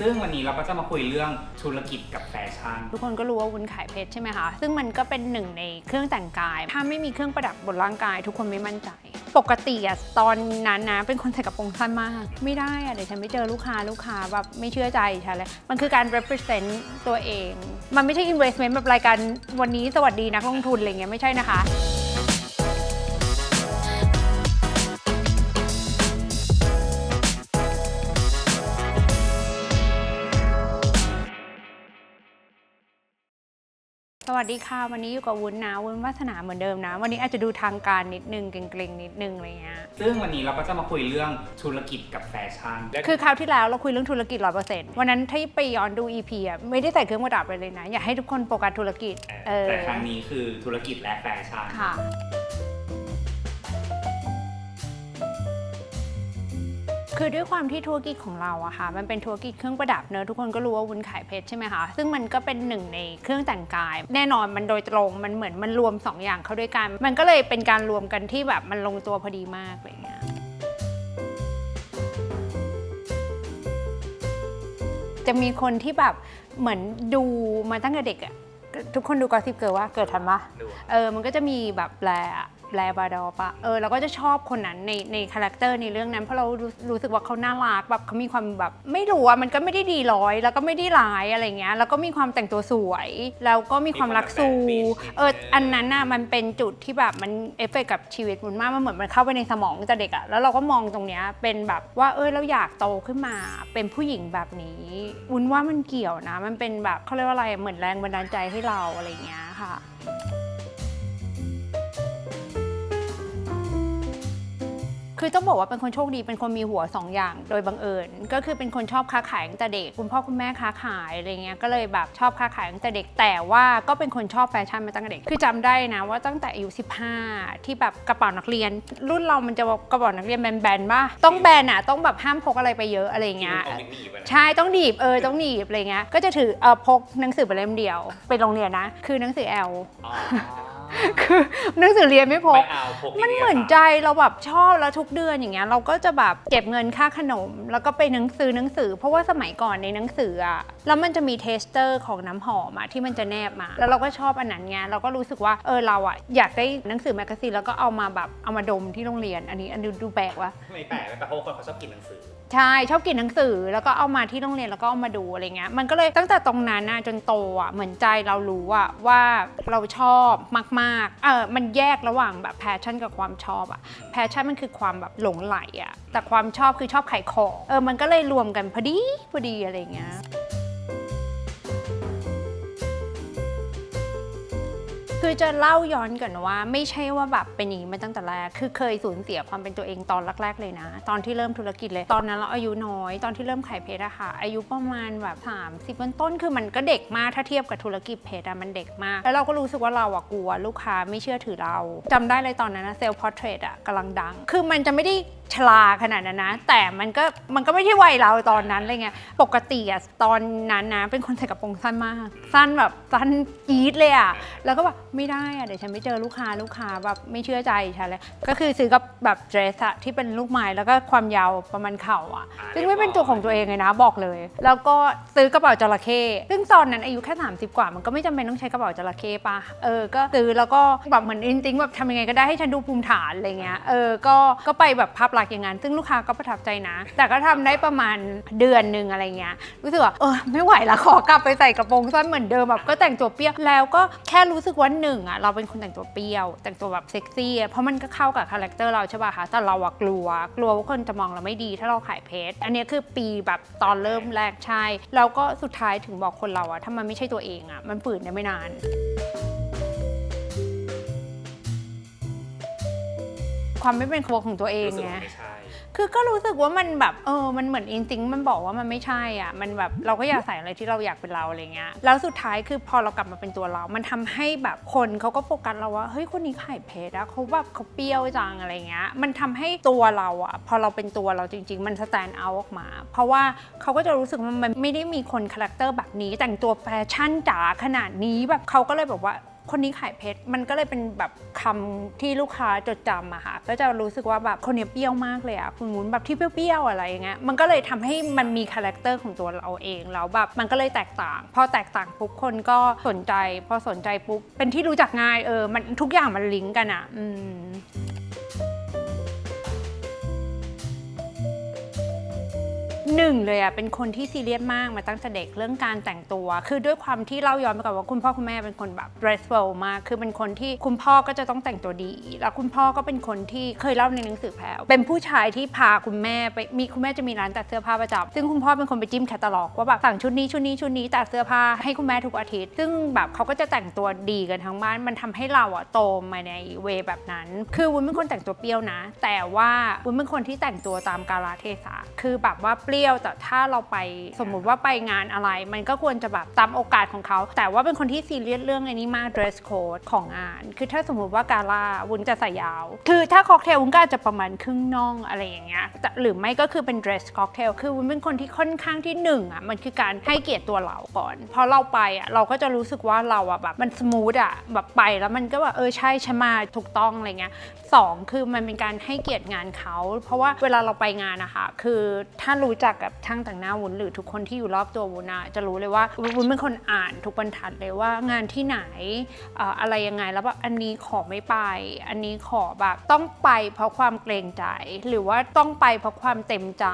ซึ่งวันนี้เราก็จะมาคุยเรื่องธุรกิจกับแฟชั่น ทุกคนก็รู้ว่าวุ้นขายเพชรใช่ไหมคะ ซึ่งมันก็เป็นหนึ่งในเครื่องแต่งกาย ถ้าไม่มีเครื่องประดับบนร่างกาย ทุกคนไม่มั่นใจ ปกติอะตอนนั้นนะเป็นคนใส่กระโปรงสั้นมาก ไม่ได้อะเดี๋ยวฉันไม่เจอลูกค้าลูกค้าแบบไม่เชื่อใจฉันเลย มันคือการ represent ตัวเอง มันไม่ใช่ investment แบบรายการวันนี้สวัสดีนักลงทุนอะไรเงี้ยไม่ใช่นะคะ สวัสดีค่ะ วันนี้อยู่กับวุ้นนะวุ้นวาสนาเหมือนเดิมนะ วันนี้อาจจะดูทางการนิดนึงเกรงๆนิดนึงอะไรเงี้ยซึ่งวันนี้เราก็จะมาคุยเรื่องธุรกิจกับแฟชั่นคือคราวที่แล้วเราคุยเรื่องธุรกิจร้อยเปอร์เซ็นต์วันนั้นที่ไปย้อนดู EP อะไม่ได้ใส่เครื่องประดับเลยเลยนะ อยากให้ทุกคนโฟกัสธุรกิจเออแต่ครั้งนี้คือธุรกิจและแฟชั่นค่ะ คือด้วยความที่ธุรกิจของเราอะค่ะ มันเป็นธุรกิจเครื่องประดับเนอะทุกคนก็รู้ว่าวุ้นขายเพชรใช่ไหมคะ ซึ่งมันก็เป็นหนึ่งในเครื่องแต่งกาย แน่นอนมันโดยตรงมันเหมือนมันรวมสองอย่างเข้าด้วยกัน มันก็เลยเป็นการรวมกันที่แบบมันลงตัวพอดีมากอะไรอย่างเงี้ยจะมีคนที่แบบเหมือนดูมาตั้งแต่เด็กอะทุกคนดูกอสิบเกิดว่าเกิดทันปะดูเออมันก็จะมีแบบแปลอะ แปลบาดอปะเออเราก็จะชอบคนนั้นในในคาแรคเตอร์ในเรื่องนั้น เพราะเรารู้รู้สึกว่าเขาน่ารักแบบเขามีความแบบไม่รู้อะมันก็ไม่ได้ดีร้อย แล้วก็ไม่ได้ร้ายอะไรเงี้ยแล้วก็มีความแต่งตัวสวย แล้วก็มีความรักสู้เอออันนั้นน่ะมันเป็นจุดที่แบบมันเอฟเฟกต์กับชีวิตมันมากมันเหมือนมันเข้าไปในสมองตั้งแต่เด็กอะแล้วเราก็มองตรงเนี้ยเป็นแบบว่าเออเราอยากโตขึ้นมาเป็นผู้หญิงแบบนี้วุ้นว่ามันเกี่ยวนะ มันเป็นแบบเขาเรียกว่าอะไรเหมือนแรงบันดาลใจให้เราอะไรเงี้ยค่ะ คือต้องบอกว่าเป็นคนโชคดีเป็นคนมีหัวสองอย่าง โดยบังเอิญ ก็คือเป็นคนชอบค้าขายตั้งแต่เด็ก คุณพ่อคุณแม่ค้าขายอะไรเงี้ยก็เลยแบบชอบค้าขายตั้งแต่เด็ก แต่ว่าก็เป็นคนชอบแฟชั่นมาตั้งแต่เด็ก คือจำได้นะว่าตั้งแต่อายุ15 ที่แบบกระเป๋านักเรียน รุ่นเรามันจะกระเป๋านักเรียนแบนๆป่ะต้องแบนอะต้องแบบห้ามพกอะไรไปเยอะอะไรเงี้ยใช่ต้องหนีบเออต้องหนีบอะไรเงี้ยก็จะถือเออพกหนังสือไปเล่มเดียวไปโรงเรียนนะ คือหนังสือแอลอ๋อ คือหนังสือเรียนไม่พก ไม่เอาพกมันเหมือนใจเราแบบชอบแล้วทุกเดือนอย่างเงี้ยเราก็จะแบบเก็บเงินค่าขนม แล้วก็ไปหนังสือหนังสือ เพราะว่าสมัยก่อนในหนังสืออะแล้วมันจะมีเทสเตอร์ของน้ำหอมอะที่มันจะแนบมา แล้วเราก็ชอบอันนั้นไงเราก็รู้สึกว่าเออเราอะอยากได้หนังสือแมกกาซีนแล้วก็เอามาแบบเอามาดมที่โรงเรียน อันนี้อันนี้ดูแปลกวะ ไม่แปลกไม่แปลกเพราะคนเขาชอบกินหนังสือ ใช่ชอบกินหนังสือแล้วก็เอามาที่โรงเรียนแล้วก็เอามาดูอะไรเงี้ยมันก็เลยตั้งแต่ตรงนั้นนะจนโตอะเหมือนใจเรารู้อะว่าเราชอบมากๆเออมันแยกระหว่างแบบแพชชั่นกับความชอบอะแพชชั่นมันคือความแบบหลงไหลอะแต่ความชอบคือชอบขายของเออมันก็เลยรวมกันพอดีพอดีอะไรเงี้ย คือจะเล่าย้อนก่อนว่าไม่ใช่ว่าแบบเป็นอย่างนี้มาตั้งแต่แรก คือเคยสูญเสียความเป็นตัวเองตอนแรกๆเลยนะ ตอนที่เริ่มธุรกิจเลย ตอนนั้นเราอายุน้อย ตอนที่เริ่มขายเพชรอะค่ะ อายุประมาณแบบ 30ต้นต้น คือมันก็เด็กมากถ้าเทียบกับธุรกิจเพชรอะมันเด็กมาก แล้วเราก็รู้สึกว่าเราอะกลัวลูกค้าไม่เชื่อถือเราจำได้เลยตอนนั้นนะเซลล์พอร์เทรตอะกำลังดัง คือมันจะไม่ได้ ชราขนาดนั้นนะ แต่มันก็มันก็ไม่ใช่วัยเราตอนนั้นอะไรเงี้ยปกติอะตอนนั้นนะเป็นคนใส่กระโปรงสั้นมาก สั้นแบบสั้นอีดเลยอะแล้วก็แบบไม่ได้อะเดี๋ยวฉันไม่เจอลูกค้าลูกค้าแบบไม่เชื่อใจฉันเลยก็คือซื้อกับแบบเดรสอะที่เป็นลูกไม้แล้วก็ความยาวประมาณเข่าอะอ่าซึ่งไม่เป็นตัวของตัวเองเลยนะบอกเลย แล้วก็ซื้อกระเป๋าจระเข้ซึ่งตอนนั้นอายุแค่ 30 กว่ามันก็ไม่จำเป็นต้องใช้กระเป๋าจระเข้ปะเออก็ซื้อแล้วก็แบบเหมือนอินติ้งแบบทำยังไงก็ได้ให้ฉันดูภูมิฐานอะไรเงี้ยเออก็ก็ไปแบบภาลักอย่างนั้น ซึ่งลูกค้าก็ประทับใจนะ แต่ก็ทำได้ประมาณเดือนหนึ่งอะไรเงี้ย รู้สึกว่าเออไม่ไหวละขอกลับไปใส่กระโปรงสั้นเหมือนเดิมแบบก็แต่งตัวเปรี้ยวแล้วก็แค่รู้สึกว่าหนึ่งอะเราเป็นคนแต่งตัวเปรี้ยว แต่งตัวแบบเซ็กซี่เพราะมันก็เข้ากับคาแรคเตอร์เราใช่ป่ะคะแต่เราอะกลัว กลัวว่าคนจะมองเราไม่ดีถ้าเราขายเพชรอันนี้คือปีแบบตอนเริ่มแรกใช่แล้วก็สุดท้ายถึงบอกคนเราอะถ้ามันไม่ใช่ตัวเองอะมันฝืนได้ไม่นาน ความไม่เป็นตัวของตัวเองรู้สึกไง ว่าไม่ใช่ คือก็รู้สึกว่ามันแบบเออ มันเหมือนอินติ้งมันบอกว่ามันไม่ใช่อะ มันแบบเราก็อยากใส่อะไรที่เราอยากเป็นเราอะไรเงี้ย แล้วสุดท้ายคือพอเรากลับมาเป็นตัวเรา มันทำให้แบบคนเขาก็โฟกัสเราว่า เฮ้ย คนนี้ขายเพชรอะเขาแบบเขาเปรี้ยวจังอะไรเงี้ย มันทำให้ตัวเราอะพอเราเป็นตัวเราจริง ๆ มันสแตนเอาออกมา เพราะว่าเขาก็จะรู้สึกว่ามันไม่ได้มีคนคาแรคเตอร์แบบนี้ แต่งตัวแฟชั่นจ๋าขนาดนี้แบบเขาก็เลยแบบว่า คนนี้ขายเพชรมันก็เลยเป็นแบบคำที่ลูกค้าจดจำอะค่ะก็จะรู้สึกว่าแบบคนนี้เปรี้ยวมากเลยอะคุณวุ้นแบบที่เปรี้ยวๆอะไรอย่างเงี้ยมันก็เลยทำให้มันมีคาแรคเตอร์ของตัวเราเองแล้วแบบมันก็เลยแตกต่าง พอแตกต่างปุ๊บคนก็สนใจ พอสนใจปุ๊บเป็นที่รู้จักง่ายเออมันทุกอย่างมันลิงก์กันอะอืม หนึ่งเลยอะเป็นคนที่ซีเรียสมากมาตั้งแต่เด็กเรื่องการแต่งตัว คือด้วยความที่เล่าย้อนไปก่อนว่าคุณพ่อคุณแม่เป็นคนแบบ dressful มากคือเป็นคนที่คุณพ่อก็จะต้องแต่งตัวดี แล้วคุณพ่อก็เป็นคนที่เคยเล่าในหนังสือแพลวเป็นผู้ชายที่พาคุณแม่ไปมีคุณแม่จะมีร้านตัดเสื้อผ้าประจำซึ่งคุณพ่อเป็นคนไปจิ้มแคตตาล็อกว่าแบบสั่งชุดนี้ชุดนี้ชุดนี้ตัดเสื้อผ้าให้คุณแม่ทุกอาทิตย์ ซึ่งแบบเขาก็จะแต่งตัวดีกันทั้งบ้านมันทำให้เราอะโตมาในเวแบบนั้น คือวุ้นเป็นคนแต่งตัวเปรี้ยวนะ แต่ว่าวุ้นเป็นคนที่แต่งตัวตามกาลเทศะคือแบบว่าเปรยว แต่ถ้าเราไปสมมุติว่าไปงานอะไร มันก็ควรจะแบบตามโอกาสของเขา แต่ว่าเป็นคนที่ซีเรียสเรื่องอ้นี้มาก dress code ของงาน คือถ้าสมมุติว่ากาล่าวุ้นจะใส่ยาว คือถ้าค็อกเทลวุ้นก็อาจจะประมาณครึ่งน่องอะไรอย่างเงี้ยหรือไม่ก็คือเป็น dress cocktail คือวุ้นเป็นคนที่ค่อนข้างที่หนึ่งอะมันคือการให้เกียรติตัวเราก่อน พอเราไปอะเราก็จะรู้สึกว่าเราอะแบบมันสมูทอะแบบไปแล้วมันก็แบบเออใช่ฉันมาถูกต้องอะไรเงี้ยสองคือมันเป็นการให้เกียรติงานเขา เพราะว่าเวลาเราไปงานนะคะ คือถ้ารู้จักกับช่างแต่งหน้าวุ้นหรือทุกคนที่อยู่รอบตัววุ้นอะจะรู้เลยว่าวุ้นเป็นคนอ่านทุกบรรทัดเลยว่างานที่ไหนอะไรยังไงแล้วแบบอันนี้ขอไม่ไป อันนี้ขอแบบต้องไปเพราะความเกรงใจ หรือว่าต้องไปเพราะความเต็มใจ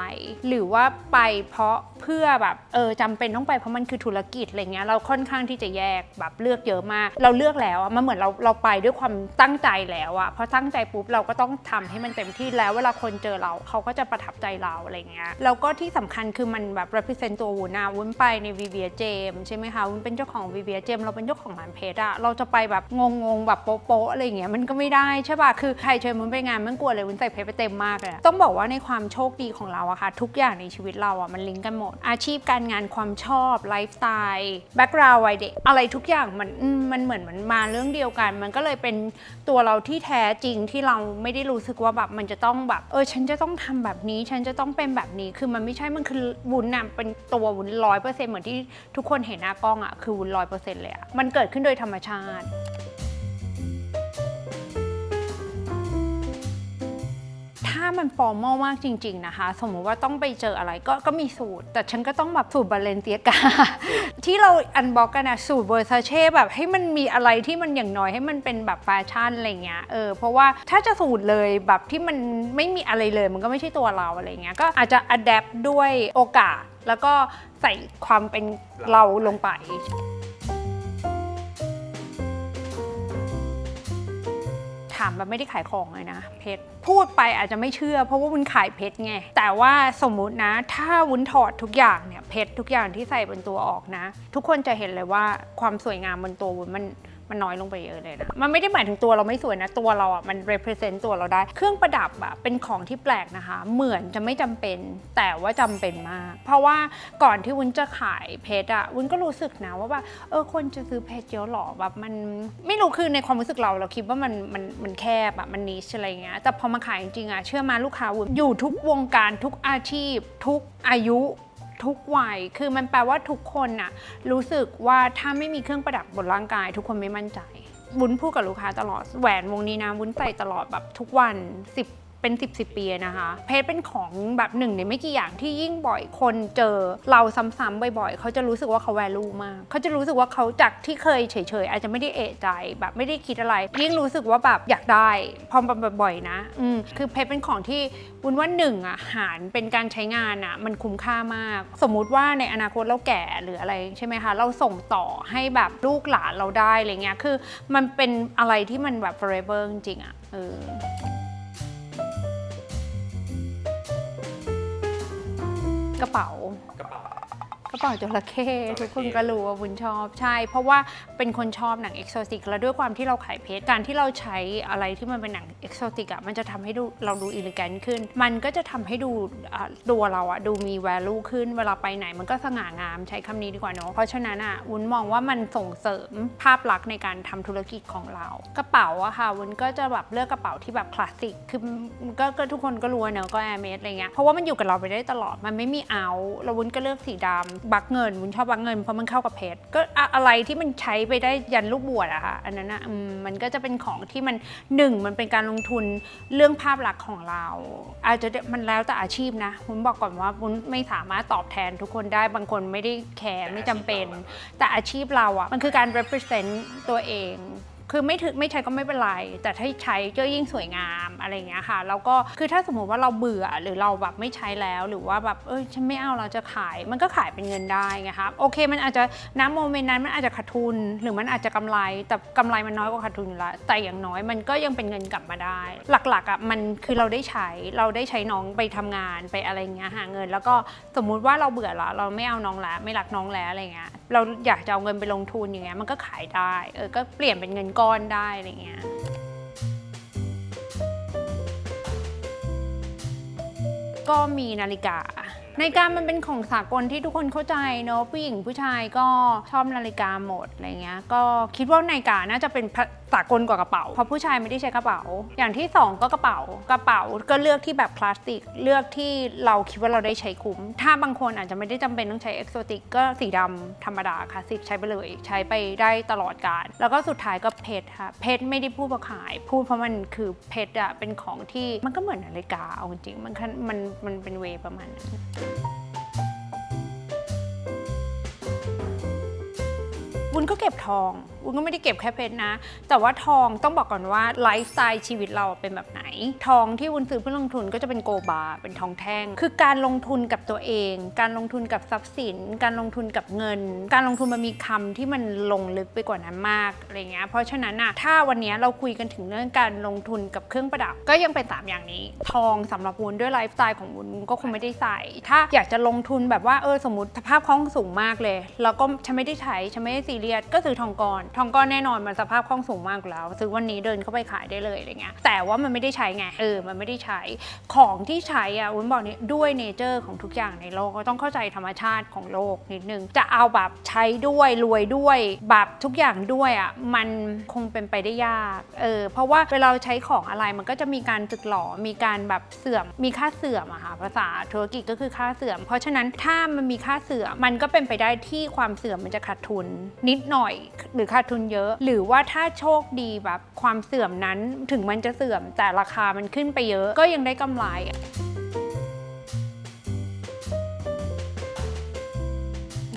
หรือว่าไปเพราะเพื่อแบบเออจำเป็นต้องไปเพราะมันคือธุรกิจอะไรเงี้ยเราค่อนข้างที่จะแยกแบบเลือกเยอะมาก เราเลือกแล้วมันเหมือนเราเราไปด้วยความตั้งใจแล้วอะพอตั้งใจปุ๊บเราก็ต้องทำให้มันเต็มที่แล้วเวลาคนเจอเราเขาก็จะประทับใจเราอะไรเงี้ยแล้วก็ทที่สำคัญคือมันแบบ represent ตัววุ้นอะวุ้นไปใน v v i a Jam ใช่ไหมคะวุ้นเป็นเจ้าของ v v i a Jam เราเป็นเจ้าของร้านเพชรอะเราจะไปแบบงงๆแบบโป๊ะๆอะไรอย่างเงี้ยมันก็ไม่ได้ใช่ป่ะคือใครเชิญวุ้นไปงานมันกลัวเลยวุ้นใส่เพชรไปเต็มมากเลยต้องบอกว่าในความโชคดีของเราอะค่ะ ทุกอย่างในชีวิตเราอะมันลิงก์กันหมด อาชีพการงานความชอบไลฟ์สไตล์แบ็กกราวด์วัยเด็กอะไรทุกอย่างมันมมันเหมือนมันมาเรื่องเดียวกัน มันก็เลยเป็นตัวเราที่แท้จริงที่เราไม่ได้รู้สึกว่าแบบมันจะต้องแบบเออฉันจะต้องทำแบบนี้ ฉันจะต้องเป็นแบบนี้คือมันไม่ใช่มันคือวุ้นน่ะเป็นตัววุ้นร้อยเปอร์เซ็นต์เหมือนที่ทุกคนเห็นหน้ากล้องอะคือวุ้นร้อยเปอร์เซ็นต์เลยอะมันเกิดขึ้นโดยธรรมชาติ ถ้ามันฟอร์มอลมากจริง ๆ นะคะ สมมุติว่าต้องไปเจออะไรก็ก็มีสูตร แต่ฉันก็ต้องแบบสูตรบาเลนเตียกา ที่เราอันบ็อกกันนะสูตรเวอร์ซาเช่แบบให้มันมีอะไรที่มันอย่างน้อยให้มันเป็นแบบแฟชั่นอะไรเงี้ยเออเพราะว่าถ้าจะสูตรเลยแบบที่มันไม่มีอะไรเลยมันก็ไม่ใช่ตัวเราอะไรเงี้ยก็อาจจะอัดแอปด้วยโอกาส แล้วก็ใส่ความเป็นเราลงไปามแบบไม่ได้ขายของเลยนะ เพชรพูดไปอาจจะไม่เชื่อ เพราะว่าวุ้นขายเพชรไง แต่ว่าสมมุตินะ ถ้าวุ้นถอดทุกอย่างเนี่ยเพชรทุกอย่างที่ใส่บนตัวออกนะ ทุกคนจะเห็นเลยว่าความสวยงามบนตัววุ้นมัน มันน้อยลงไปเยอะเลยนะ มันไม่ได้หมายถึงตัวเราไม่สวยนะ ตัวเราอะมัน represent ตัวเราได้ เครื่องประดับอะเป็นของที่แปลกนะคะ เหมือนจะไม่จำเป็น แต่ว่าจำเป็นมาก เพราะว่าก่อนที่วุ้นจะขายเพชรอะวุ้นก็รู้สึกนะว่าแบบเออคนจะซื้อเพชรเยอะหรอแบบมันไม่รู้คือในความรู้สึกเราเราคิดว่ามันมันมันแคบอะมันนิชอะไรเงี้ยแต่พอมาขายจริงๆอะเชื่อมาลูกค้าวุ้นอยู่ทุกวงการทุกอาชีพ ทุกอายุ ทุกวัย คือมันแปลว่าทุกคนน่ะรู้สึกว่าถ้าไม่มีเครื่องประดับบนร่างกาย ทุกคนไม่มั่นใจ วุ้นพูดกับลูกค้าตลอด แหวนวงนี้นะวุ้นใส่ตลอดแบบทุกวัน 10 เป็น10 10ปีนะคะ เพชรเป็นของแบบหนึ่งในไม่กี่อย่างที่ยิ่งบ่อยคนเจอเราซ้ำๆบ่อยๆ เขาจะรู้สึกว่าเขาแวลูมาก เขาจะรู้สึกว่าเขาจากที่เคยเฉยๆ อาจจะไม่ได้เอะใจแบบไม่ได้คิดอะไร ยิ่งรู้สึกว่าแบบอยากได้พอมบ่อยๆนะอืมคือเพชรเป็นของที่วุ้นว่าหนึ่งอะหารเป็นการใช้งานอะมันคุ้มค่ามาก สมมุติว่าในอนาคตเราแก่หรืออะไรใช่ไหมคะ เราส่งต่อให้แบบลูกหลานเราได้อะไรเงี้ยคือมันเป็นอะไรที่มันแบบ forever จริงๆอะเออ ระเป๋า กระเป๋าจระเข้จระเข้ทุกคนก็รู้ว่าวุ้นชอบใช่ เพราะว่าเป็นคนชอบหนังเอกโซติกแล้วด้วยความที่เราขายเพชรการที่เราใช้อะไรที่มันเป็นหนังเอกโซติกอะมันจะทำให้ดูเราดูอิเลแกนขึ้น มันก็จะทำให้ดูอะตัวเราอะดูมี value ขึ้น เวลาไปไหนมันก็สง่างามใช้คำนี้ดีกว่าเนาะเพราะฉะนั้นอะวุ้นมองว่ามันส่งเสริมภาพลักษณ์ในการทำธุรกิจของเรา กระเป๋าอะค่ะวุ้นก็จะแบบเลือกกระเป๋าที่แบบคลาสสิกคือมันก็ก็ทุกคนก็รู้อะเนอะก็แอร์เมสอะไรเงี้ยเพราะว่ามันอยู่กับเราไปได้ตลอดมันไม่มีเอาแล้ววุ้นก็เลือกสีดำบักเงินวุ้นชอบบักเงินเพราะมันเข้ากับเพชรก็อะไรที่มันใช้ไปได้ยันลูกบวชอะค่ะอันนั้นอะมันก็จะเป็นของที่มันหนึ่งมันเป็นการลงทุนเรื่องภาพลักษณ์ของเรา อาจจะมันแล้วแต่อาชีพนะวุ้นบอกก่อนว่าวุ้นไม่สามารถตอบแทนทุกคนได้บางคนไม่ได้แคร์ไม่จำเป็น แต่อาชีพเราอะมันคือการ represent ตัวเอง คือไม่ถึงไม่ใช้ก็ไม่เป็นไร แต่ถ้าใช้ก็ยิ่งสวยงามอะไรเงี้ยค่ะ แล้วก็คือถ้าสมมติว่าเราเบื่อหรือเราแบบไม่ใช้แล้วหรือว่าแบบเอ้ยฉันไม่เอาเราจะขายมันก็ขายเป็นเงินได้ไงคะโอเค มันอาจจะน้ำโมเมนต์นั้นมันอาจจะขาดทุน หรือมันอาจจะกำไร แต่กำไรมันน้อยกว่าขาดทุนอยู่แล้วแต่อย่างน้อยมันก็ยังเป็นเงินกลับมาได้ หลักๆอะมันคือเราได้ใช้เราได้ใช้น้องไปทำงานไปอะไรเงี้ยหาเงิน แล้วก็สมมุติว่าเราเบื่อละเราไม่เอาน้องแล้วไม่รักน้องแล้วอะไรเงี้ยเราอยากจะเอาเงินไปลงทุนอย่างเงี้ยมันก็ขายได้เออก็เปลี่ยนเป็นเงินก้อนได้อะไรเงี้ยก็มีนาฬิกา นาฬิกามันเป็นของสากลที่ทุกคนเข้าใจเนอะผู้หญิงผู้ชายก็ชอบนาฬิกาหมดอะไรเงี้ยก็คิดว่านาฬิกาน่าจะเป็นสากลกว่ากระเป๋าเพราะผู้ชายไม่ได้ใช้กระเป๋า อย่างที่สองก็กระเป๋ากระเป๋าก็เลือกที่แบบพลาสติกเลือกที่เราคิดว่าเราได้ใช้คุ้ม ถ้าบางคนอาจจะไม่ได้จำเป็นต้องใช้เอกโซติกก็สีดำธรรมดาคลาสสิกใช้ไปเลย ใช้ไปได้ตลอดกาลแล้วก็สุดท้ายก็เพชรค่ะเพชรไม่ได้พูดเพราะขาย พูดเพราะมันคือเพชรอะเป็นของที่มันก็เหมือนนาฬิกาเอาจริงมันมันมันเป็นเวประมาณนั้นวุ้นก็เก็บทอง วุ้นก็ไม่ได้เก็บแค่เพชรนะ แต่ว่าทองต้องบอกก่อนว่าไลฟ์สไตล์ชีวิตเราเป็นแบบไหน ทองที่วุ้นซื้อเพื่อลงทุนก็จะเป็นโกบาเป็นทองแท่ง คือการลงทุนกับตัวเอง การลงทุนกับทรัพย์สิน การลงทุนกับเงิน การลงทุนมันมีคำที่มันลงลึกไปกว่านั้นมากอะไรเงี้ยเพราะฉะนั้นอะถ้าวันนี้เราคุยกันถึงเรื่องการลงทุนกับเครื่องประดับ ก็ยังเป็นสามอย่างนี้ ทองสำหรับวุ้นด้วยไลฟ์สไตล์ของวุ้นก็คงไม่ได้ใส่ ถ้าอยากจะลงทุนแบบว่าเออสมมติสภาพคล่องสูงมากเลย แล้วก็ฉันไม่ได้ใช้ฉันไม่ได้ซีเรียสก็ซื้อทองก้อนทองก้อนแน่นอนมันสภาพคล่องสูงมากอยู่แล้ว ซื้อวันนี้เดินเข้าไปขายได้เลยอะไรเงี้ยแต่ว่ามันไม่ได้ใช้ไงเออมันไม่ได้ใช้ของที่ใช้อะวุ้นบอกนี่ด้วยเนเจอร์ของทุกอย่างในโลกก็ต้องเข้าใจธรรมชาติของโลกนิดนึงจะเอาแบบใช้ด้วยรวยด้วยแบบทุกอย่างด้วยอะมันคงเป็นไปได้ยากเออเพราะว่าเวลาเราใช้ของอะไรมันก็จะมีการจึกหลอมีการแบบเสื่อมมีค่าเสื่อมอะค่ะภาษาธุรกิจก็คือค่าเสื่อม เพราะฉะนั้นถ้ามันมีค่าเสื่อมมันก็เป็นไปได้ที่ความเสื่อมมันจะขาดทุนนิดหน่อย หรือขาดทุนเยอะ หรือว่าถ้าโชคดีแบบความเสื่อมนั้นถึงมันจะเสื่อมแต่ราคามันขึ้นไปเยอะก็ยังได้กำไร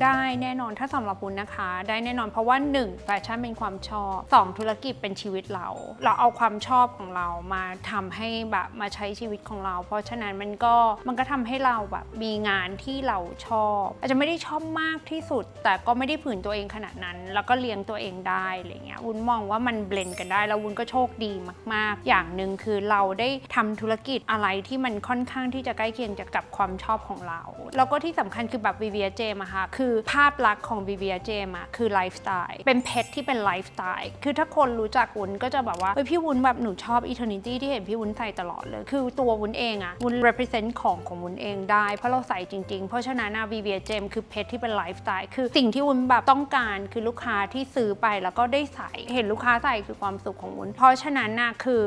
ได้แน่นอนถ้าสำหรับวุ้นนะคะ ได้แน่นอนเพราะว่า 1 แฟชั่นเป็นความชอบ 2 ธุรกิจเป็นชีวิตเรา เราเอาความชอบของเรามาทำให้แบบมาใช้ชีวิตของเรา เพราะฉะนั้นมันก็มันก็ทำให้เราแบบมีงานที่เราชอบ อาจจะไม่ได้ชอบมากที่สุด แต่ก็ไม่ได้ฝืนตัวเองขนาดนั้น แล้วก็เลี้ยงตัวเองได้อะไรเงี้ยวุ้นมองว่ามันเบลนกันได้แล้ววุ้นก็โชคดีมาก ๆ อย่างหนึ่งคือเราได้ทำธุรกิจอะไรที่มันค่อนข้างที่จะใกล้เคียงกับความชอบของเรา แล้วก็ที่สำคัญคือแบบ VVS j อะค่ะคือภาพลักษณ์ของ VVS j อะคือไลฟ์สไตล์เป็นเพชรที่เป็นไลฟ์สไตล์คือถ้าคนรู้จักวุ้นก็จะแบบว่าเฮ้ยพี่วุ้นแบบหนูชอบ Eternity ที่เห็นพี่วุ้นใส่ตลอดเลย คือตัววุ้นเองอะวุ้น represent ของของวุ้นเองได้ เพราะเราใส่จริงๆ เพราะฉะนั้นนะ VVS j คือเพชรที่เป็นไลฟ์สไตล์คือสิ่งที่วุ้นแบบต้องการคือลูกค้าที่ซื้อไปแล้วก็ได้ใส่เห็นลูกค้าใส่คือความสุขของวุ้นเพราะฉะนั้นนะคือ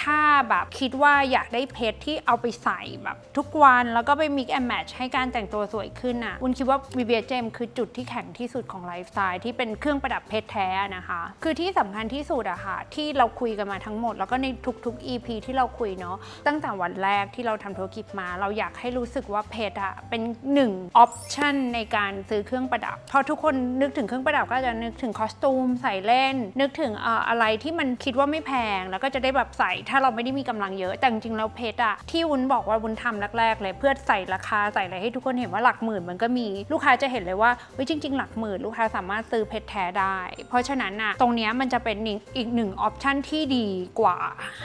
ถ้าแบบคิดว่าอยากได้เพชรที่เอาไปใส่แบบทุกวันแล้วก็ไป mix and match ให้การแต่งตัวสวยขึ้นน่ะวุ้นคิดว่า VVS Gem คือจุดที่แข็งที่สุดของไลฟ์สไตล์ที่เป็นเครื่องประดับเพชรแท้นะคะ คือที่สำคัญที่สุดอะค่ะที่เราคุยกันมาทั้งหมด แล้วก็ในทุก ๆ EP ที่เราคุยเนาะตั้งแต่วันแรกที่เราทำธุรกิจมา เราอยากให้รู้สึกว่าเพชรอะเป็นหนึ่งออปชันในการซื้อเครื่องประดับเพราะทุกคนนึกถึงเครื่องประดับก็จะนึกถึงคอสตูมใส่เล่น นึกถึงเอ่ออะไรที่มันคิดว่าไม่แพง แล้วก็จะได้แบบใส่ถ้าเราไม่ได้มีกำลังเยอะแต่จริงๆแล้วเพชรอะที่วุ้นบอกว่าวุ้นทำแรกๆเลยเพื่อใส่ราคาใส่อะไรให้ทุกคนเห็นว่าหลักหมื่นมันก็มีลูกค้าจะเห็นเลยว่าเฮ้ยจริง ๆ หลักหมื่นลูกค้าสามารถซื้อเพชรแท้ได้ เพราะฉะนั้นอะตรงเนี้ยมันจะเป็นอีกหนึ่งออปชันที่ดีกว่า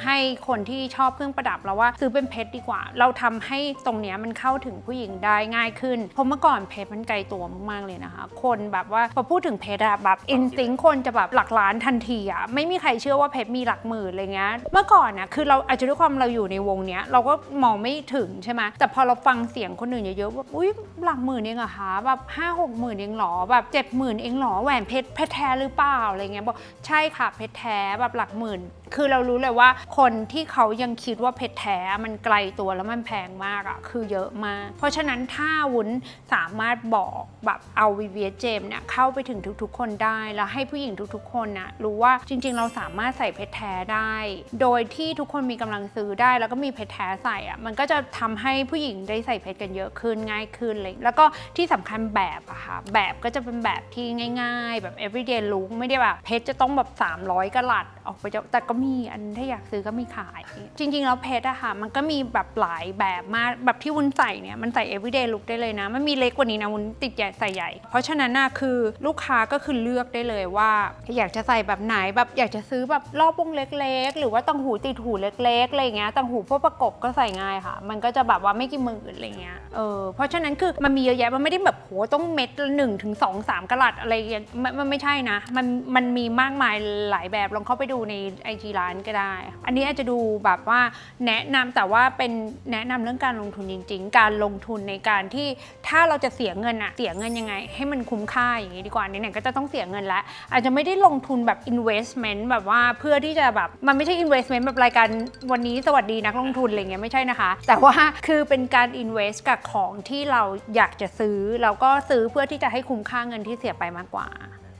ให้คนที่ชอบเครื่องประดับแล้วว่าซื้อเป็นเพชรดีกว่า เราทำให้ตรงเนี้ยมันเข้าถึงผู้หญิงได้ง่ายขึ้นเพราะเมื่อก่อนเพชรมันไกลตัวมากๆเลยนะคะ คนแบบว่าพอพูดถึงเพชรอะแบบอินสติ้งคนจะแบบหลักล้านทันทีอะไม่มีใครเชื่อว่าเพชรมีหลักหมื่นอะไรเงี้ยเมื่อก่อนนะคือเราอาจจะด้วยความเราอยู่ในวงเนี้ยเราก็มองไม่ถึงใช่ไหมแต่พอเราฟังเสียงคนอื่นเยอะๆว่าอุ้ยหลักหมื่นเองเหรอะคะแบบห้าหกหมื่นเองหรอแบบเจ็ดหมื่นเองหรอแหวนเพชรเพชรแท้หรือเปล่าอะไรเงี้ยบอกใช่ค่ะเพชรแท้แบบหลักหมื่น คือเรารู้เลยว่าคนที่เขายังคิดว่าเพชรแท้มันไกลตัวแล้วมันแพงมากอะคือเยอะมาก เพราะฉะนั้นถ้าวุ้นสามารถบอกแบบเอา VVS เจมเนี่ยเข้าไปถึงทุกๆ คนได้แล้วให้ผู้หญิงทุกๆ คนนะรู้ว่าจริง ๆ เราสามารถใส่เพชรแท้ได้ โดยที่ทุกคนมีกำลังซื้อได้ แล้วก็มีเพชรแท้ใส่อะมันก็จะทำให้ผู้หญิงได้ใส่เพชรกันเยอะขึ้นง่ายขึ้นเลยแล้วก็ที่สำคัญแบบอะค่ะ แบบก็จะเป็นแบบที่ง่าย ๆ แบบ everyday look ไม่ได้แบบเพชรจะต้องแบบ 300กะลัดออกไปจากแต่ก็มีอันถ้าอยากซื้อก็มีขาย จริง ๆ แล้วเพชรอะค่ะ มันก็มีแบบหลายแบบมากแบบที่วุ้นใส่เนี่ยมันใส่ everyday look ได้เลยนะมันมีเล็กกว่านี้นะวุ้นติดใหญ่ใส่ใหญ่ เพราะฉะนั้นน่ะคือลูกค้าก็คือเลือกได้เลยว่า อยากจะใส่แบบไหนแบบอยากจะซื้อแบบรอบวงเล็ก ๆ หรือว่าตังหูติดหูเล็กๆอะไรเงี้ยตังหูพวกประกบก็ใส่ง่ายค่ะ มันก็จะแบบว่าไม่กี่หมื่นอะไรเงี้ยเออเพราะฉะนั้นคือมันมีเยอะแยะมันไม่ได้แบบโหต้องเม็ดหนึ่งถึงสองสามกะลัดอะไรอย่างมันมันไม่ใช่นะ มันมันมีมากมายหลายแบบลองเข้าไปดูในไอจีร้านก็ได้ อันนี้อาจจะดูแบบว่าแนะนำแต่ว่าเป็นแนะนำเรื่องการลงทุนจริง ๆ การลงทุนในการที่ถ้าเราจะเสียเงินอะเสียเงินยังไง ให้มันคุ้มค่าอย่างนี้ดีกว่าไหนๆก็จะต้องเสียเงินแล้ว อาจจะไม่ได้ลงทุนแบบ investment แบบว่าเพื่อที่จะแบบมันไม่ใช่ investment แบบรายการวันนี้สวัสดีนักลงทุนอะไรเงี้ยไม่ใช่นะคะ แต่ว่าคือเป็นการ invest กับของที่เราอยากจะซื้อแล้วก็ซื้อเพื่อที่จะให้คุ้มค่าเงินที่เสียไปมากกว่า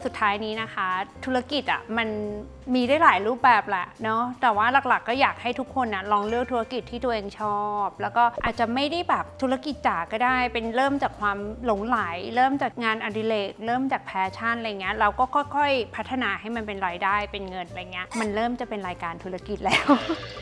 สุดท้ายนี้นะคะ ธุรกิจอะมัน มีได้หลายรูปแบบแหละเนาะแต่ว่าหลักๆก็อยากให้ทุกคนนะลองเลือกธุรกิจที่ตัวเองชอบ แล้วก็อาจจะไม่ได้แบบธุรกิจจ๋าก็ได้ เป็นเริ่มจากความหลงไหล เริ่มจากงานอดิเรกเริ่มจากแพชชั่นอะไรเงี้ยเราก็ค่อยๆ พัฒนาให้มันเป็นรายได้เป็นเงินอะไรเงี้ยมันเริ่มจะเป็นรายการธุรกิจแล้ว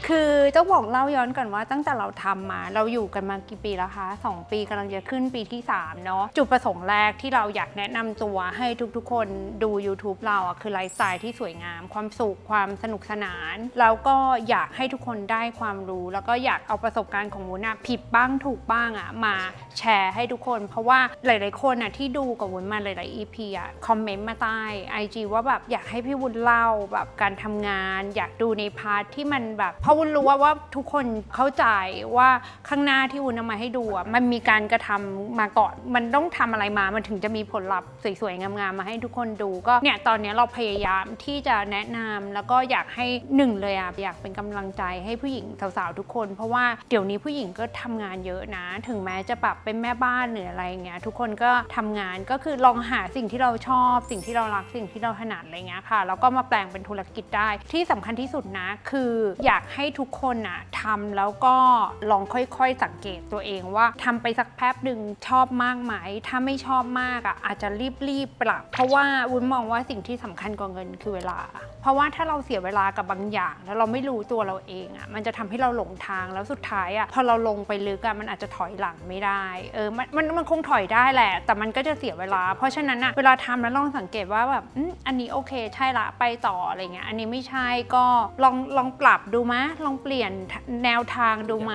คือต้องบอกเล่าย้อนก่อนว่าตั้งแต่เราทำมา เราอยู่กันมากี่ปีแล้วคะ 2 ปีกำลังจะขึ้นปีที่3เนาะจุดประสงค์แรกที่เราอยากแนะนำตัวให้ทุกๆ คนดู YouTube เราอะคือไลฟ์สไตล์ที่สวยงามความสุข ความสนุกสนาน แล้วก็อยากให้ทุกคนได้ความรู้ แล้วก็อยากเอาประสบการณ์ของวุ้นอะผิดบ้างถูกบ้างอะมาแชร์ให้ทุกคน เพราะว่าหลาย ๆ คนอะที่ดูกับวุ้นมาหลาย ๆ EP อะคอมเมนต์มาใต้ IG ว่าแบบอยากให้พี่วุ้นเล่าแบบการทำงาน อยากดูในพาร์ทที่มันแบบเพราะวุ้นรู้ว่าว่าทุกคนเข้าใจว่าข้างหน้าที่วุ้นเอามาให้ดูอะมันมีการกระทำมาก่อน มันต้องทำอะไรมามันถึงจะมีผลลัพธ์สวย ๆ งาม ๆ มาให้ทุกคนดูก็เนี่ยตอนนี้เราพยายามที่จะแนะนำแล้วก็อยากให้หนึ่งเลยอะอยากเป็นกำลังใจให้ผู้หญิงสาวๆทุกคน เพราะว่าเดี๋ยวนี้ผู้หญิงก็ทำงานเยอะนะ ถึงแม้จะแบบเป็นแม่บ้านหรืออะไรเงี้ยทุกคนก็ทำงานก็คือลองหาสิ่งที่เราชอบ สิ่งที่เรารักสิ่งที่เราถนัดอะไรเงี้ยค่ะแล้วก็มาแปลงเป็นธุรกิจได้ ที่สำคัญที่สุดนะคืออยากให้ทุกคนอะทำแล้วก็ลองค่อยๆสังเกตตัวเองว่าทำไปสักแป๊บหนึ่งชอบมากไหมถ้าไม่ชอบมากอะอาจจะรีบๆปรับ เพราะว่าวุ้นมองว่าสิ่งที่สำคัญกว่าเงินคือเวลา เพราะว่าถ้าเราเสียเวลากับบางอย่าง แล้วเราไม่รู้ตัวเราเองอะมันจะทำให้เราหลงทางแล้วสุดท้ายอะพอเราลงไปลึกอะมันอาจจะถอยหลังไม่ได้เออมันมันมันคงถอยได้แหละ แต่มันก็จะเสียเวลา เพราะฉะนั้นอะเวลาทำแล้วลองสังเกตว่าแบบอันนี้โอเคใช่ละไปต่ออะไรเงี้ยอันนี้ไม่ใช่ก็ลองลองปรับดูไหมลองเปลี่ยนแนวทางดูไหม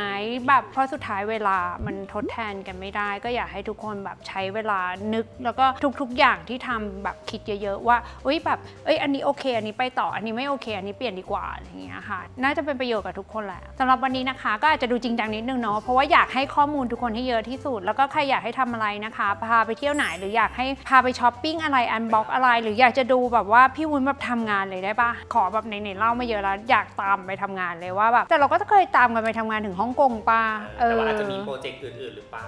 แบบเพราะสุดท้ายเวลามันทดแทนกันไม่ได้ ก็อยากให้ทุกคนแบบใช้เวลานึก แล้วก็ทุกๆอย่างที่ทำแบบคิดเยอะๆว่าเอ้ยแบบเอ้ยอันนี้โอเค อันนี้ไปต่ออันนี้ไม่โอเค อันนี้เปลี่ยนดีกว่าอะไรอย่างเงี้ยค่ะ น่าจะเป็นประโยชน์กับทุกคนแหละสำหรับวันนี้นะคะ ก็อาจจะดูจริงจังนิดนึงเนาะเพราะว่าอยากให้ข้อมูลทุกคนให้เยอะที่สุด แล้วก็ใครอยากให้ทำอะไรนะคะพาไปเที่ยวไหนหรืออยากให้พาไปช้อปปิ้งอะไรอันบ็อกอะไร หรืออยากจะดูแบบว่าพี่วุ้นแบบทำงานเลยได้ปะขอแบบไหนๆเล่ามาเยอะแล้วอยากตามไปทำงานเลยว่าแบบแต่เราก็จะเคยตามกันไปทำงานถึงฮ่องกงป่ะเอแต่อว่าอาจจะมีโปรเจกต์อื่นๆหรือเปล่า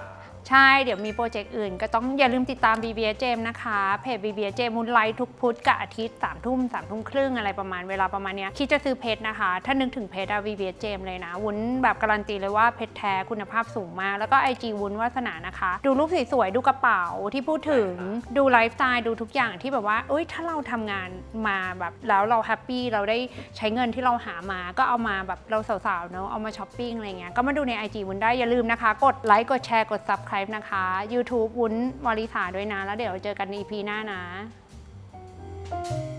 ใช่ เดี๋ยวมีโปรเจกต์อื่น ก็ต้องอย่าลืมติดตาม BBS Jam นะคะ เพจ BBS Jam มุนไลฟ์ทุกพุธกับอาทิตย์3ามทุ่มสามทุ่มครึ่งอะไรประมาณเวลาประมาณเนี้ยคิดจะซื้อเพชรนะคะ ถ้านึกถึงเพชรอะ BBS Jam เลยนะ วุ้นแบบการันตีเลยว่าเพชรแท้คุณภาพสูงมาก แล้วก็ IG วุ้นวาสนานะคะ ดูรูปสวยๆดูกระเป๋าที่พูดถึงดูไลฟ์สไตล์ดูทุกอย่างที่แบบว่าเอ้ยถ้าเราทำงานมาแบบแล้วเราแฮปปี้เราได้ใช้เงินที่เราหามาก็เอามาแบบเราสาวๆเนอะเอามาช้อปปิ้งอะไรเงี้ยก็มาดูใน IG วุ้นได้อย่าลืมนะคะ กดไลค์กดแชร์กด subscribe Subscribe นะคะ YouTube วุ้นวริษาด้วยนะ แล้วเดี๋ยวเจอกันใน EP หน้านะ Thank you